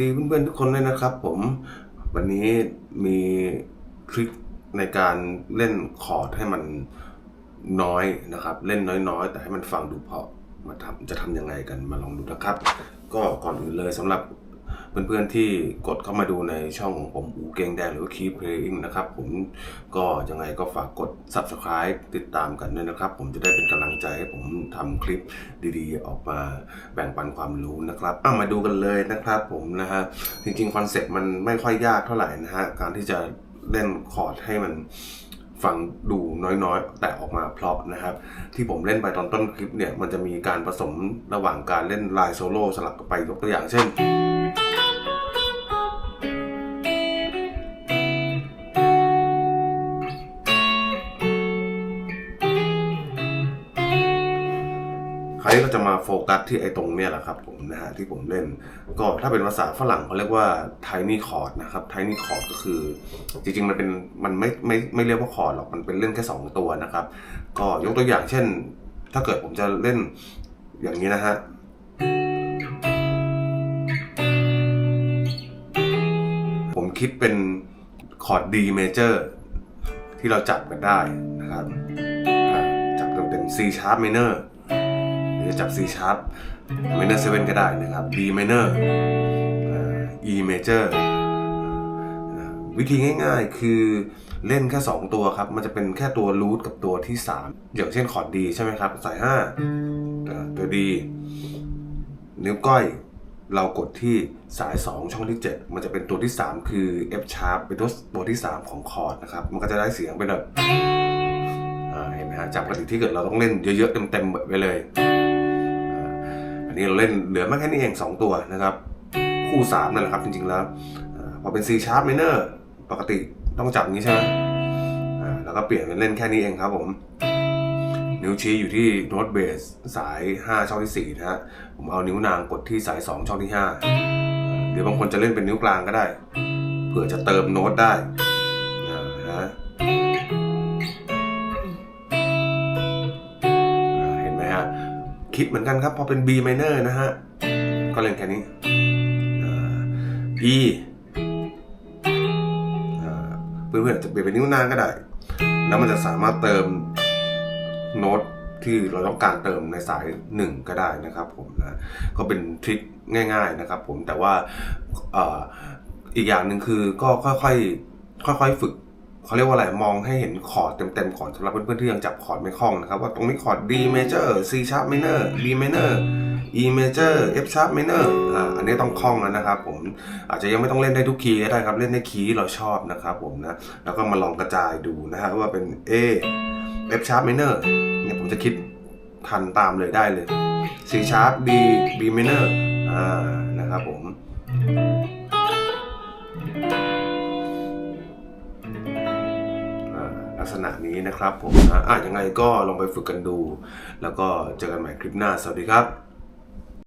ดีเพื่อนๆทุกคนเลยนะครับ ผมวันนี้มีทริคในการเล่นคอร์ดให้มันน้อยนะครับ เล่นน้อยๆ แต่ให้มันฟังดูเพาะมาทำจะทำยังไงกันมาลองดูนะครับ ก็ก่อนอื่นเลยสำหรับ เพื่อนๆที่กดเข้ามาดูในช่องของผมอูเกงแดงหรือว่า Keep Playing นะครับ ผมก็ยังไงก็ฝากกด Subscribe ติดตามกันด้วยนะครับ ผมจะได้เป็นกำลังใจให้ผมทำคลิปดีๆ ออกมาแบ่งปันความรู้นะครับอะมาดูกันเลยนะครับผมนะฮะจริงๆคอนเซ็ปต์มันไม่ค่อยยากเท่าไหร่นะฮะการที่จะเล่นคอร์ดให้มันฟังดูน้อยๆ แต่ออกมาเพราะนะครับ ที่ผมเล่นไปตอนต้นคลิปเนี่ย มันจะมีการผสมระหว่างการเล่นลายโซโล่สลับไปยกตัวอย่างเช่น คราวนี้เราจะมาโฟกัสที่ไอ้ตรงเนี่ยแหละครับผมนะฮะที่ผมเล่น ก็ถ้าเป็นภาษาฝรั่งเขาเรียกว่า tiny chord นะครับ tiny chord ก็คือ จริงๆมันเป็นมันไม่ไม่ไม่เรียกว่าคอร์ดหรอกมันเป็นเล่นแค่ 2 ตัวนะครับ ก็ยกตัวอย่างเช่น ถ้าเกิดผมจะเล่นอย่างนี้นะฮะผมคิดเป็นคอร์ด D major ที่เราจับกันได้นะครับจับเต็มๆ C sharp minor หรือจะจับ C sharp minor 7ก็ได้นะครับ B minor E major วิธีง่ายๆ คือเล่นแค่ 2 ตัวครับ มันจะเป็นแค่ตัวรูทกับตัวที่ 3 อย่างเช่นคอร์ด D ใช่ไหมครับ สาย 5 ตัว D นิ้วก้อยเรากดที่สาย 2 ช่องที่ 7 มันจะเป็นตัวที่ 3 คือ F sharp เป็นตัวตัวที่ 3 ของคอร์ดนะครับ มันก็จะได้เสียงเป็นแบบเห็นไหมฮะจับปกติที่เกิดเราต้องเล่นเยอะๆเต็มๆไปเลย นี้เราเล่นเหลือมาแค่นี้เอง2 ตัวนะครับ คู่3นั่นแหละครับจริงๆแล้วพอเป็น C sharp minor ปกติต้องจับอย่างนี้ใช่ไหมแล้วก็เปลี่ยนเป็นเล่นแค่นี้เองครับผม นิ้วชี้อยู่ที่โน้ตเบสสาย 5 ช่องที่ 4 นะฮะ ผมเอานิ้วนางกดที่สาย 2 ช่องที่ 5 หรือบางคนจะเล่นเป็นนิ้วกลางก็ได้ เผื่อจะเติมโน้ตได้ คิดเหมือนกันครับ พอเป็น B minor นะฮะ ก็เล่นแค่นี้ E เพื่อนๆจะเปลี่ยนเป็นนิ้วนางก็ได้ แล้วมันจะสามารถเติมโน้ตที่เราต้องการเติมในสาย 1 ก็ได้นะครับผมนะก็เป็นทริคง่าย ๆนะครับผมแต่ว่าออีกอย่างหนึ่งคือก็ค่อยๆค่อยๆฝึก เขาเรียกว่าอะไรมองให้เห็นคอร์ดเต็มๆก่อนสำหรับเพื่อนๆที่ยังจับคอร์ดไม่คล่องนะครับ ว่าตรงนี้คอร์ด D major C sharp minor B minor E major F sharp minor อ่าอันนี้ต้องคล่องแล้วนะครับ ผมอาจจะยังไม่ต้องเล่นได้ทุกคีย์ก็ได้ครับ เล่นในคีย์ที่เราชอบนะครับผมนะแล้วก็มาลองกระจายดูนะฮะว่าเป็น A F sharp minor เนี่ยผมจะคิดทันตามเลยได้เลย C sharp B B minor อ่านะครับผม ษณะนี้นะครับผมนะอะยังไงก็ลองไปฝึกกันดู แล้วก็เจอกันใหม่คลิปหน้า สวัสดีครับ